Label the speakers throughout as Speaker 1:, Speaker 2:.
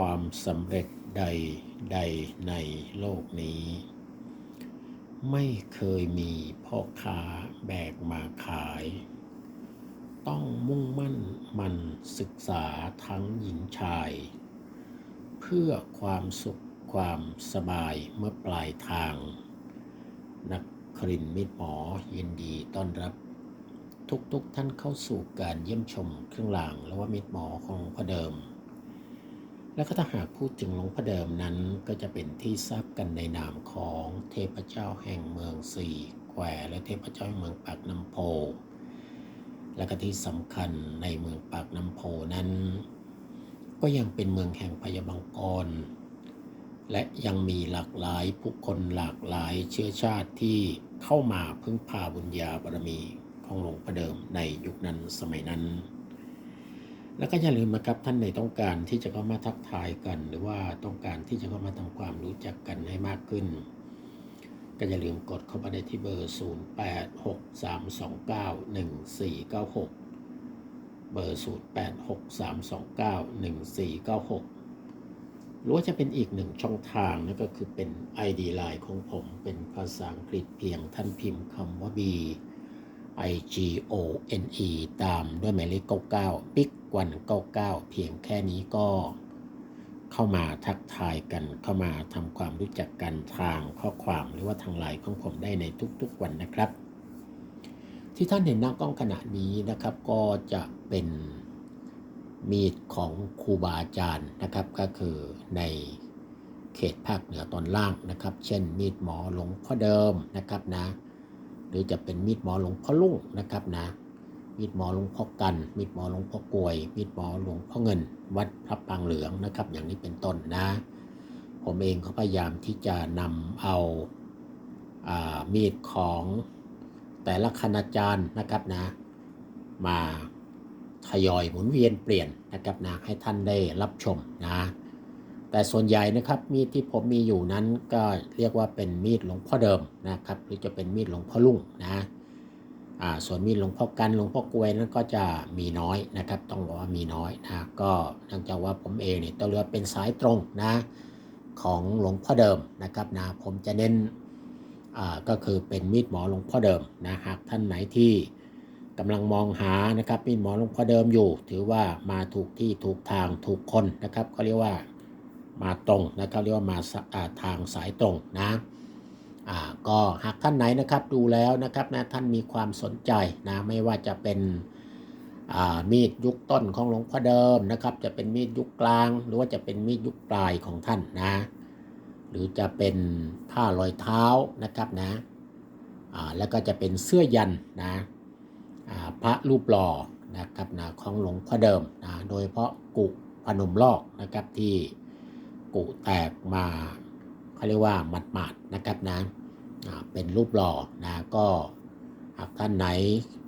Speaker 1: ความสำเร็จใดใดในโลกนี้ ไม่เคยมีพ่อค้าแบกมาขาย ต้องมุ่งมั่นมันศึกษาทั้งหญิงชาย เพื่อความสุขความสบายเมื่อปลายทาง นักครินมิตรหมอยินดีต้อนรับ ทุกๆทท่านเข้าสู่การเยี่ยมชมเครื่องรางและว่ามิตรหมอของพ่อเดิม และก็ถ้าหากพูดถึงหลวงพ่อเดิมนั้นก็จะเป็นที่ทราบกันในนามของเทพเจ้าแห่งเมืองสี่แควและเทพเจ้าแห่งเมืองปากน้ำโพ และก็ที่สำคัญในเมืองปากน้ำโพนั้น ก็ยังเป็นเมืองแห่งพยาบังกร และยังมีหลากหลายผู้คนหลากหลายเชื้อชาติที่เข้ามาพึ่งพาบุญญาบารมีของหลวงพ่อเดิมในยุคนั้นสมัยนั้น แล้วก็อย่าลืมนะครับท่านในต้องการที่จะเข้ามาทักทายกัน หรือว่าต้องการที่จะเข้ามาทำความรู้จักกันให้มากขึ้น ก็อย่าลืมกดเข้ามาได้ที่เบอร์ 0863291496 เบอร์ 0863291496 หรือว่าจะเป็นอีกหนึ่งช่องทางนั่นก็คือเป็น ID Line ของผมเป็นภาษาอังกฤษเพียงท่านพิมพ์คำว่า B I G O N E ตามด้วยหมายเลข99 Big วัน99 เพียงแค่นี้ก็เข้ามาทักทายกัน เข้ามาทำความรู้จักกันทางข้อความหรือว่าทางไลน์ของผมได้ในทุกๆวันนะครับ ที่ท่านเห็นหน้ากล้องขณะนี้นะครับก็จะเป็นมีดของครูบาอาจารย์นะครับก็คือในเขตภาคเหนือตอนล่างนะครับ เช่น มีดหมอหลวงพ่อเดิมนะครับนะ หรือจะเป็นมีดหมอหลวงพ่อลุ่งนะครับนะ มีดหมอหลวงพ่อกัน มีดหมอหลวงพ่อกลวย มีดหมอหลวงพ่อเงิน วัดพระปางเหลืองนะครับ อย่างนี้เป็นต้นนะ ผมเองก็พยายามที่จะนำเอาอามีดของแต่ละคณาจารย์นะครับนะ มาทยอยหมุนเวียนเปลี่ยนนะครับนะให้ท่านได้รับชมนะ แต่ส่วนใหญ่นะครับมีดที่ผมมีอยู่นั้นก็เรียกว่าเป็นมีดหลวงพ่อเดิมนะครับ หรือจะเป็นมีดหลวงพ่อลุ่งนะ ส่วนมีดหลวงพ่อกันหลวงพ่อกวยนั้นก็จะมีน้อยนะครับ ต้องบอกว่ามีน้อยนะก็เนื่องจากว่าผมเองเนี่ยต้องเรียกว่าเป็นสายตรงนะของหลวงพ่อเดิมนะครับนะผมจะเน้นอ่าก็คือเป็นมีดหมอหลวงพ่อเดิมนะหากท่านไหนที่กำลังมองหานะครับมีดหมอหลวงพ่อเดิมอยู่ ถือว่ามาถูกที่ถูกทางถูกคนนะครับก็เรียกว่ามาตรงนะครับเรียกว่ามาทางสายตรงนะ อ่าก็หากท่านไหนนะครับดูแล้วนะครับนะท่านมีความสนใจนะไม่ว่าจะเป็นมีดยุคต้นของหลวงพ่อเดิมนะครับ จะเป็นมีดยุคกลาง หรือว่าจะเป็นมีดยุคปลายของท่านนะหรือจะเป็นผ้ารอยเท้านะครับนะอ่าแล้วก็จะเป็นเสื้อยันนะพระรูปหล่อนะครับนะของหลวงพ่อเดิมนะโดยเฉพาะกุพนมลอกนะครับที่กุแตกมา เขาเรียกว่าหมาดๆนะครับนะเป็นรูปหล่อนะก็หากท่านไหน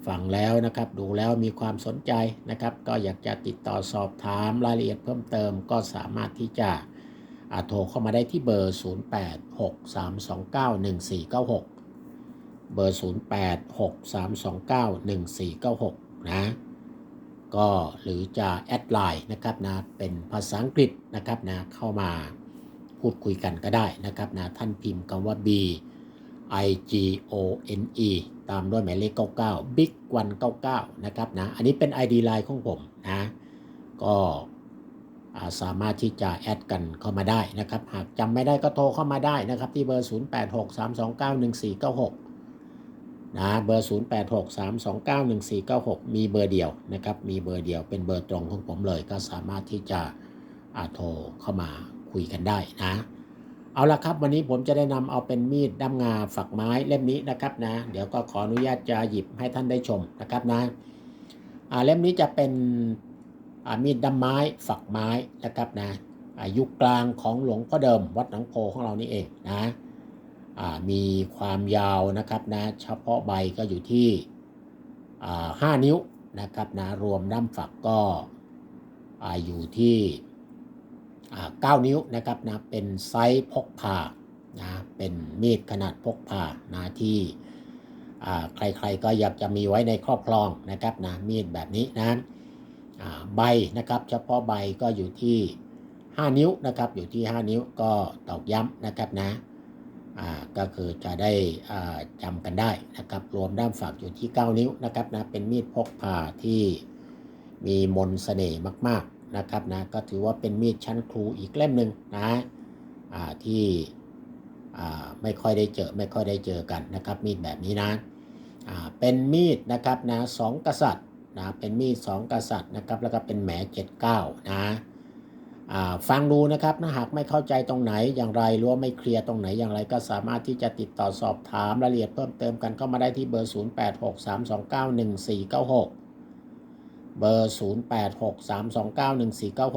Speaker 1: ฟังแล้วนะครับดูแล้วมีความสนใจนะครับ ก็อยากจะติดต่อสอบถามรายละเอียดเพิ่มเติมก็สามารถที่จะโทรเข้ามาได้ที่เบอร์ 0863291496 เบอร์ 0863291496 นะก็หรือจะแอดไลน์นะครับนะเป็นภาษาอังกฤษนะครับนะเข้ามา พูดคุยกันก็ได้นะครับนะท่านพิมพ์คำว่า B I G O N E ตามด้วยหมายเลข 99 Big 199 นะครับนะ อันนี้เป็น ID Line ของผมนะ ก็าสามารถที่จะแอดกันเข้ามาได้นะครับ หากจำไม่ได้ก็โทรเข้ามาได้นะครับ ที่เบอร์ 0863291496 นะเบอร์ 0863291496 มีเบอร์เดียวนะครับ มีเบอร์เดียวเป็นเบอร์ตรงของผมเลย ก็สามารถที่จะโทรเข้ามา คุยกันได้นะเอาละครับ วันนี้ผมจะได้นำเอาเป็นมีดด้ามงาฝักไม้เล่มนี้นะครับนะ เดี๋ยวก็ขออนุญาตจะหยิบให้ท่านได้ชมนะครับนะอ่าเล่มนี้จะเป็นอ่ามีดด้ามไม้ฝักไม้นะครับนะอายุคกลางของหลวงพ่อเดิมวัดหนองโพของเรานี่เองนะอ่ามีความยาวนะครับนะเฉพาะใบก็อยู่ที่อ่าห้านิ้วนะครับนะรวมด้ามฝักก็อ่าอยู่ที่ อ่าเก้านิ้วนะครับนะเป็นไซส์พกพานะเป็นมีดขนาดพกพานะที่ใครๆก็อยากจะมีไว้ในครอบครองนะครับนะมีดแบบนี้นะใบนะครับเฉพาะใบก็อยู่ที่ 5 นิ้วนะครับอยู่ที่ 5 นิ้วก็ตอกย้ำนะครับนะก็คือจะได้จำกันได้นะครับรวมด้ามฝักอยู่ที่ 9 นิ้วนะครับนะเป็นมีดพกพาที่มีมนต์เสน่ห์มากๆ นะครับนะก็ถือว่าเป็นมีดชั้นครูอีกเล่มหนึ่งนะที่ไม่ค่อยได้เจอไม่ค่อยได้เจอกันนะครับมีดแบบนี้นะเป็นมีดนะครับนะสองกษัตริย์นะเป็นมีดสองกษัตริย์นะครับแล้วก็เป็นแหมเจ็ดเก้านะฟังดูนะครับนะหากไม่เข้าใจตรงไหนอย่างไรหรือว่าไม่เคลียร์ตรงไหนอย่างไรก็สามารถที่จะติดต่อสอบถามรายละเอียดเพิ่มเติมกันเข้ามาได้ที่เบอร์ 0863291496 เบอร์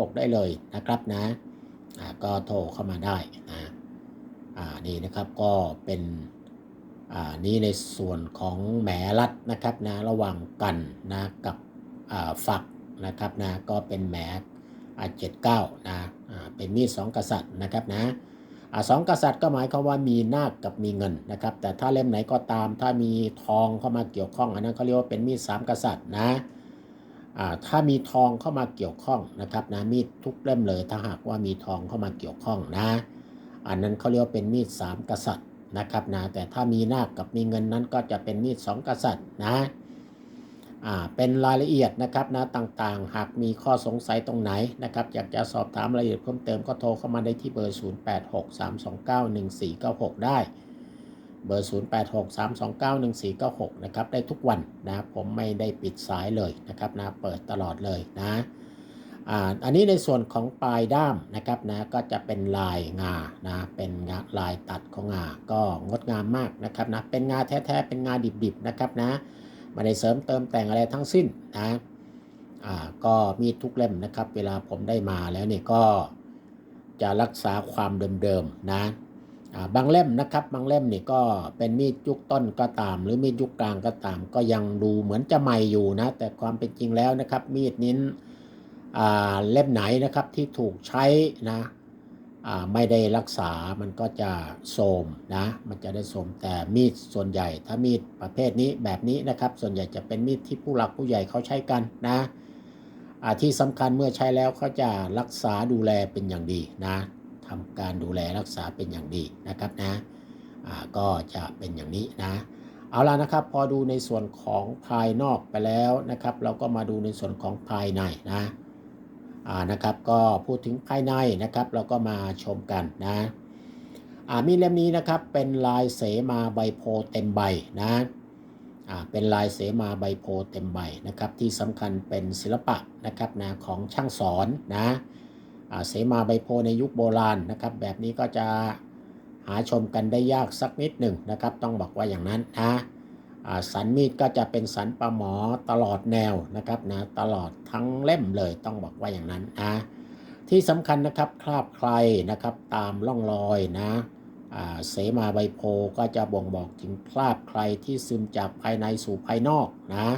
Speaker 1: 0863291496 ได้เลยนะครับนะก็โทรเข้ามาได้นะอ่านี่นะครับก็เป็นอ่านี่ในส่วนของแหมรัดนะครับนะระหว่างกันนะกับฝักนะครับนะก็เป็นแหมอาเจ็ดเก้านะเป็นมีดสองกษัตริย์นะครับนะอสองกษัตริย์ก็หมายความว่ามีนาคกับมีเงินนะครับแต่ถ้าเล่มไหนก็ตามถ้ามีทองเข้ามาเกี่ยวข้องอันนั้นเขาเรียกว่าเป็นมีดสามกษัตริย์นะ ถ้ามีทองเข้ามาเกี่ยวข้องนะครับนะมีดทุกเล่มเลยถ้าหากว่ามีทองเข้ามาเกี่ยวข้องนะ อันนั้นเขาเรียกว่าเป็นมีดสามกษัตริย์นะครับนะแต่ถ้ามีนาคกับมีเงินนั้นก็จะเป็นมีดสองกษัตริย์นะอ่าเป็นรายละเอียดนะครับนะต่างๆ หากมีข้อสงสัยตรงไหนนะครับอยากจะสอบถามรายละเอียดเพิ่มเติมก็โทรเข้ามาได้ที่เบอร์ 0863291496 ได้ เบอร์ 0863291496 นะครับ ได้ทุกวันนะ ผมไม่ได้ปิดสายเลยนะครับนะ เปิดตลอดเลยนะอันนี้ในส่วนของปลายด้ามนะครับนะก็จะเป็นลายงานะเป็นงาลายตัดของงาก็งดงามมากนะครับนะเป็นงาแท้ๆเป็นงาดิบๆนะครับนะไม่ได้เสริมเติมแต่งอะไรทั้งสิ้นนะอ่าก็มีทุกเล่มนะครับ เวลาผมได้มาแล้วเนี่ยก็จะรักษาความเดิมๆนะ บางเล่มนะครับ บางเล่มนี่ก็เป็นมีดยุคต้นก็ตาม หรือมีดยุคกลางก็ตาม ก็ยังดูเหมือนจะใหม่อยู่นะ แต่ความเป็นจริงแล้วนะครับ มีดนี้อ่าเล่มไหนนะครับที่ถูกใช้นะไม่ได้รักษา มันก็จะโทรมนะ มันจะได้โทรมแต่มีดส่วนใหญ่ ถ้ามีดประเภทนี้แบบนี้นะครับ ส่วนใหญ่จะเป็นมีดที่ผู้หลักผู้ใหญ่เขาใช้กันนะที่สำคัญเมื่อใช้แล้วเขาจะรักษาดูแลเป็นอย่างดีนะ ทำการดูแลรักษาเป็นอย่างดีนะครับนะอ่าก็จะเป็นอย่างนี้นะเอาละนะครับพอดูในส่วนของภายนอกไปแล้วนะครับ เราก็มาดูในส่วนของภายในนะอ่านะครับก็พูดถึงภายในนะครับ เราก็มาชมกันนะอ่ามีเล่มนี้นะครับเป็นลายเสมาใบโพเต็มใบนะอ่าเป็นลายเสมาใบโพเต็มใบนะครับที่สำคัญเป็นศิลปะนะครับนะของช่างสอนนะอ เสมาใบโพในยุคโบราณนะครับ แบบนี้ก็จะหาชมกันได้ยากสักนิดหนึ่งนะครับ ต้องบอกว่าอย่างนั้นนะสันมีดก็จะเป็นสันปลาหมอตลอดแนวนะครับนะตลอดทั้งเล่มเลยต้องบอกว่าอย่างนั้นนะที่สำคัญนะครับคราบใครนะครับตามร่องรอยนะเสมาใบโพก็จะบ่งบอกถึงคราบใครที่ซึมจากภายในสู่ภายนอกนะ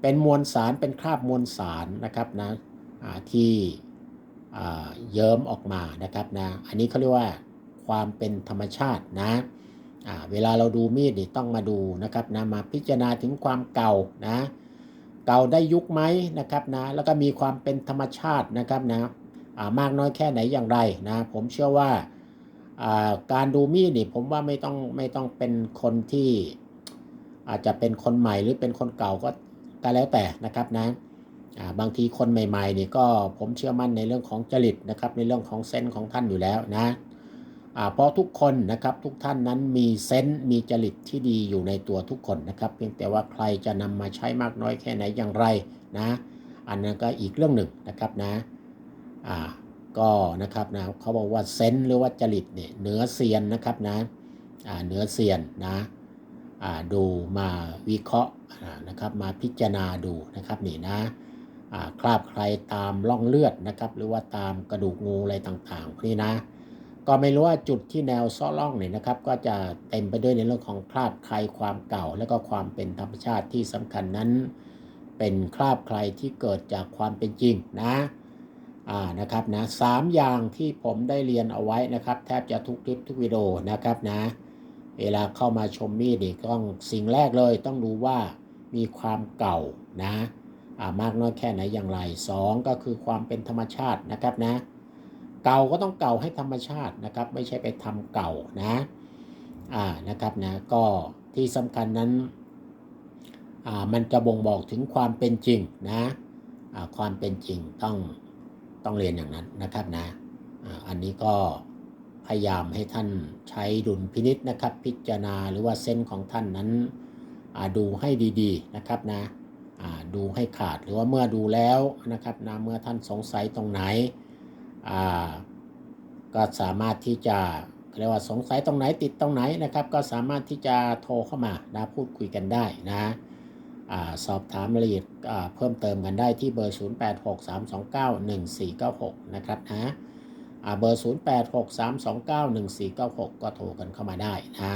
Speaker 1: เป็นมวลสารเป็นคราบมวลสารนะครับนะที่ เยิ้มออกมานะครับนะอันนี้เขาเรียกว่าความเป็นธรรมชาตินะเวลาเราดูมีดนี่ต้องมาดูนะครับนะมาพิจารณาถึงความเก่านะเก่าได้ยุคไหมนะครับนะแล้วก็มีความเป็นธรรมชาตินะครับนะมากน้อยแค่ไหนอย่างไรนะผมเชื่อว่าการดูมีดนี่ผมว่าไม่ต้องไม่ต้องเป็นคนที่อาจจะเป็นคนใหม่หรือเป็นคนเก่าก็ก็แล้วแต่นะครับนะ บางทีคนใหม่ๆนี่ก็ผมเชื่อมั่นในเรื่องของจริตนะครับในเรื่องของเซนส์ของท่านอยู่แล้วนะเพราะทุกคนนะครับทุกท่านนั้นมีเซนต์มีจริตที่ดีอยู่ในตัวทุกคนนะครับเพียงแต่ว่าใครจะนำมาใช้มากน้อยแค่ไหนอย่างไรนะอันนั้นก็อีกเรื่องหนึ่งนะครับนะอ่าก็นะครับนะเขาบอกว่าเซนต์หรือว่าจริตเนี่ยเหนือเซียนนะครับนะอ่าเหนือเซียนนะอ่าดูมาวิเคราะห์นะครับมาพิจารณาดูนะครับนี่นะ คราบใครตามร่องเลือดนะครับ หรือว่าตามกระดูกงูอะไรต่างๆพวกนี้นะ ก็ไม่รู้ว่าจุดที่แนวซ้อล่องเนี่ยนะครับ ก็จะเต็มไปด้วยในเรื่องของคราบใครความเก่า และก็ความเป็นธรรมชาติที่สำคัญนั้น เป็นคราบใครที่เกิดจากความเป็นจริงนะอ่านะครับนะสามอย่างที่ผมได้เรียนเอาไว้นะครับ แทบจะทุกคลิปทุกวิดีโอนะครับนะ เวลาเข้ามาชมมีดนี่ต้องสิ่งแรกเลยต้องดูว่ามีความเก่านะ มากน้อยแค่ไหนอย่างไรสองก็คือความเป็นธรรมชาตินะครับนะ เก่าก็ต้องเก่าให้ธรรมชาตินะครับ ไม่ใช่ไปทำเก่านะอ่านะครับนะก็ที่สำคัญนั้นอ่ามันจะบ่งบอกถึงความเป็นจริงนะอ่าความเป็นจริงต้องต้องเรียนอย่างนั้นนะครับนะอ่าอันนี้ก็พยายามให้ท่านใช้ดุลพินิษนะครับ พิจารณาหรือว่าเส้นของท่านนั้นอ่าดูให้ดีๆนะครับนะ ดูให้ขาดหรือว่าเมื่อดูแล้วนะครับนะเมื่อท่านสงสัยตรงไหนก็สามารถที่จะเรียกว่าสงสัยตรงไหนติดตรงไหนนะครับ ก็สามารถที่จะโทรเข้ามานะพูดคุยกันได้นะอสอบถามรายละเอียดเพิ่มเติมกันได้ที่เบอร์ 0863291496 นะครับนะอ่าเบอร์ 0863291496 ก็โทรกันเข้ามาได้นะ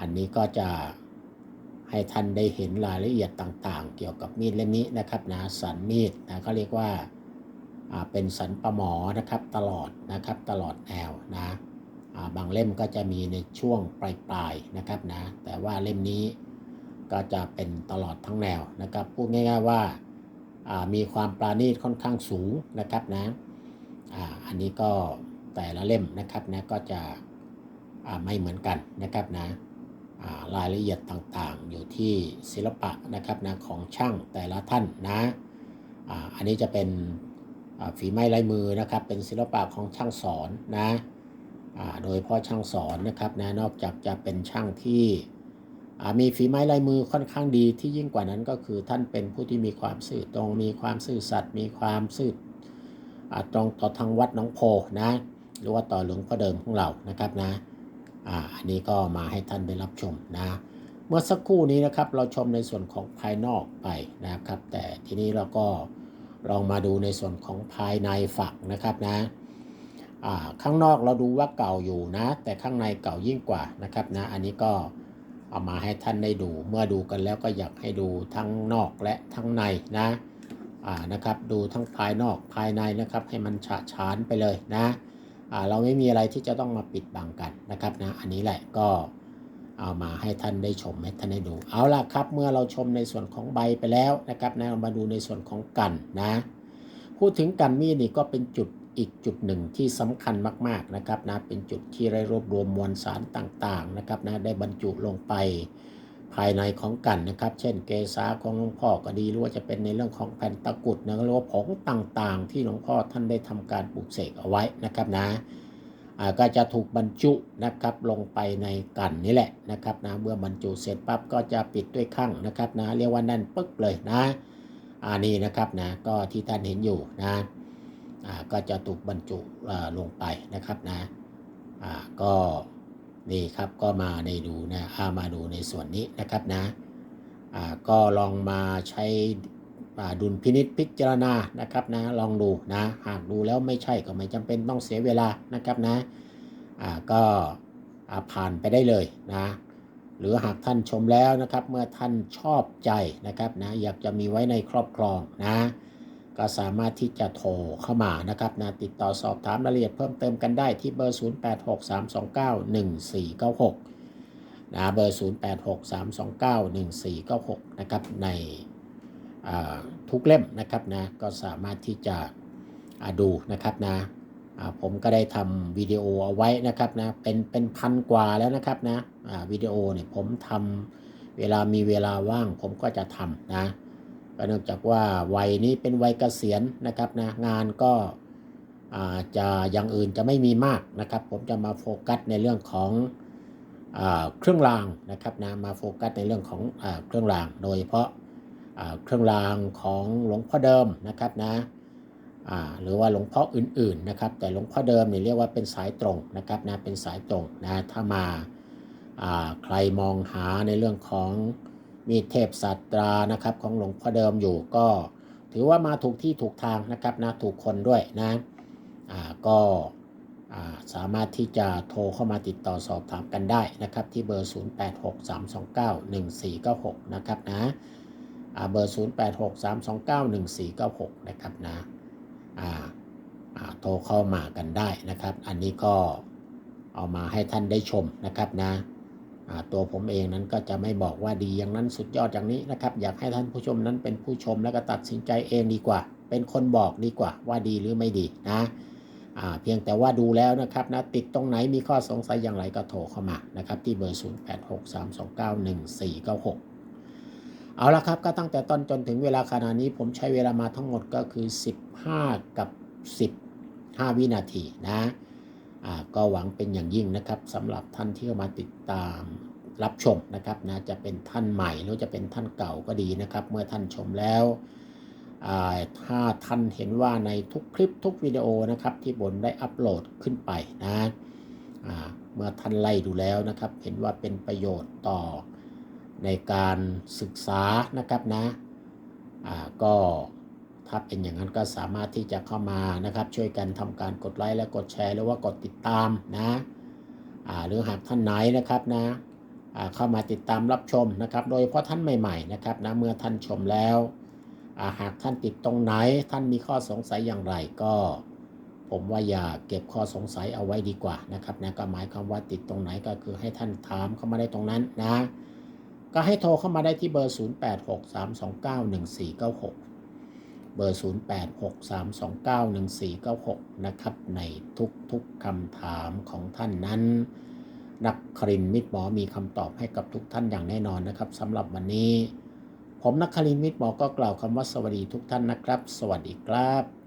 Speaker 1: อันนี้ก็จะ ให้ท่านได้เห็นรายละเอียดต่างๆ เกี่ยวกับมีดเล่มนี้นะครับนะสันมีดนะเขาเรียกว่าเป็นสันประหมอนะครับตลอดนะครับตลอดแนวนะบางเล่มก็จะมีในช่วงปลายๆนะครับนะแต่ว่าเล่มนี้ก็จะเป็นตลอดทั้งแนวนะครับพูดง่าย ๆว่ามีความปราณีตค่อนข้างสูงนะครับนะอันนี้ก็แต่ละเล่มนะครับนะก็จะไม่เหมือนกันนะครับนะ รายละเอียดต่างๆ อยู่ที่ศิลปะนะครับนะของช่างแต่ละท่านนะอันนี้จะเป็นฝีไม้ลายมือนะครับเป็นศิลปะของช่างสอนนะโดยพาะช่างสอนนะครับนะนอกจากจะเป็นช่างที่มีฝีไม้ลายมือค่อนข้างดีที่ยิ่งกว่านั้นก็คือท่านเป็นผู้ที่มีความซื่อตรง มีความซื่อสัตย์มีความซื่ออตรงต่อทางวัดน้องโพนะหรือว่าต่อหลวงพ่อเดิมของเรานะครับนะ อ่าอันนี้ก็มาให้ท่านได้รับชมนะ เมื่อสักครู่นี้นะครับเราชมในส่วนของภายนอกไปนะครับ แต่ทีนี้เราก็ลองมาดูในส่วนของภายในฝักนะครับนะข้างนอกเราดูว่าเก่าอยู่นะ แต่ข้างในเก่ายิ่งกว่านะครับนะ อันนี้ก็เอามาให้ท่านได้ดู เมื่อดูกันแล้วก็อยากให้ดูทั้งนอกและทั้งในนะนะครับ ดูทั้งภายนอกภายในนะครับ ให้มันฉะฉานไปเลยนะ เราไม่มีอะไรที่จะต้องมาปิดบังกันนะครับนะอันนี้แหละก็เอามาให้ท่านได้ชมให้ท่านได้ดูเอาล่ะครับ เมื่อเราชมในส่วนของใบไปแล้วนะครับนะเรามาดูในส่วนของกันนะ พูดถึงกันมีดนี่ก็เป็นจุดอีกจุดหนึ่งที่สำคัญมากๆนะครับนะเป็นจุดที่ได้รวบรวมมวลสารต่างๆนะครับนะได้บรรจุลงไป ภายในของกันนะครับ เช่น เกษาของหลวงพ่อก็ดีหรือว่าจะเป็นในเรื่องของแผ่นตะกุดนะหรือว่าผงต่างๆ ที่หลวงพ่อท่านได้ทำการปลูกเสกเอาไว้นะครับนะก็จะถูกบรรจุนะครับลงไปในกันนี่แหละนะครับนะเมื่อบรรจุเสร็จปั๊บก็จะปิดด้วยข้างนะครับนะเรียกว่าแน่นปึ๊กเลยนะอ่านี่นะครับนะก็ที่ท่านเห็นอยู่นะก็จะถูกบรรจุลงไปนะครับนะก็ นี่ครับก็มาในดูนะอามาดูในส่วนนี้นะครับนะอ่าก็ลองมาใช้ดุลพินิษพิจารณานะครับนะลองดูนะหากดูแล้วไม่ใช่ก็ไม่จำเป็นต้องเสียเวลานะครับนะอ่าก็ผ่านไปได้เลยนะหรือหากท่านชมแล้วนะครับเมื่อท่านชอบใจนะครับนะอยากจะมีไว้ในครอบครองนะ ก็สามารถที่จะโทรเข้ามานะครับนะติดต่อสอบถามรายละเอียดเพิ่มเติมกันได้ที่เบอร์ 0863291496นะเบอร์ 0863291496 นะครับในทุกเล่มนะครับนะก็สามารถที่จะดูนะครับนะผมก็ได้ทำวิดีโอเอาไว้นะครับนะเป็นเป็นพันกว่าแล้วนะครับนะวิดีโอเนี่ยผมทำเวลามีเวลาว่างผมก็จะทำนะ ก็เนื่องจากว่าวัยนี้เป็นวัยเกษียณนะครับนะงานก็จะอย่างอื่นจะไม่มีมากนะครับ ผมจะมาโฟกัสในเรื่องของอเครื่องรางนะครับนะมาโฟกัสในเรื่องของอเครื่องราง โดยเฉพาะเครื่องรางของหลวงพ่อเดิมนะครับนะหรือว่าหลวงพ่ออื่นๆนะครับ แต่หลวงพ่อเดิมเนี่ยเรียกว่าเป็นสายตรงนะครับนะเป็นสายตรงนะถ้ามาใครมองหาในเรื่องของ มีเทพสัตรานะครับของหลวงพ่อเดิมอยู่ก็ ถือว่ามาถูกที่ถูกทางนะครับนะถูกคนด้วยนะอ่าก็าสามารถที่จะโทรเข้ามาติดต่อสอบถามกันได้นะครับ ที่เบอร์ 0863291496 นะครับนะอ่าเบอร์ 0863291496 นะครับนะอ่าอ่าโทรเข้ามากันได้นะครับ อันนี้ก็เอามาให้ท่านได้ชมนะครับนะ ตัวผมเองนั้นก็จะไม่บอกว่าดีอย่างนั้นสุดยอดอย่างนี้นะครับ อยากให้ท่านผู้ชมนั้นเป็นผู้ชมแล้วก็ตัดสินใจเองดีกว่า เป็นคนบอกดีกว่าว่าดีหรือไม่ดีนะเพียงแต่ว่าดูแล้วนะครับนะติดตรงไหนมีข้อสงสัยอย่างไรก็โทรเข้ามานะครับที่เบอร์ 0863291496 เอาละครับก็ตั้งแต่ต้นจนถึงเวลาขณะนี้ผมใช้เวลามาทั้งหมดก็คือ 15 กับ15วินาทีนะ ก็หวังเป็นอย่างยิ่งนะครับสำหรับท่านที่เข้ามาติดตามรับชมนะครับนะจะเป็นท่านใหม่หรือจะเป็นท่านเก่าก็ดีนะครับ เมื่อท่านชมแล้วถ้าท่านเห็นว่าในทุกคลิปทุกวิดีโอนะครับที่บนได้อัปโหลดขึ้นไปนะเมื่อท่านไล่ดูแล้วนะครับ เห็นว่าเป็นประโยชน์ต่อในการศึกษานะครับนะก็ อ่าก็ถ้าเป็นอย่างนั้นก็สามารถที่จะเข้ามานะครับ ช่วยกันทำการกดไลค์และกดแชร์หรือว่ากดติดตามนะอ่าหรือหากท่านไหนนะครับนะอ่าเข้ามาติดตามรับชมนะครับ โดยเฉพาะท่านใหม่ๆนะครับนะเมื่อท่านชมแล้วอ่าหากท่านติดตรงไหนท่านมีข้อสงสัยอย่างไรก็ ผมว่าอย่าเก็บข้อสงสัยเอาไว้ดีกว่านะครับนะก็หมายความว่าติดตรงไหนก็คือให้ท่านถามเข้ามาได้ตรงนั้นนะก็ให้โทรเข้ามาได้ที่เบอร์ 0863291496 เบอร์ 0863291496 นะครับ ในทุกๆคำถามของท่านนั้น นักครินมิตรหมอมีคำตอบให้กับทุกท่านอย่างแน่นอนนะครับสำหรับวันนี้ ผมนักครินมิตรหมอก็กล่าวคำว่าสวัสดีทุกท่านนะครับ สวัสดีครับ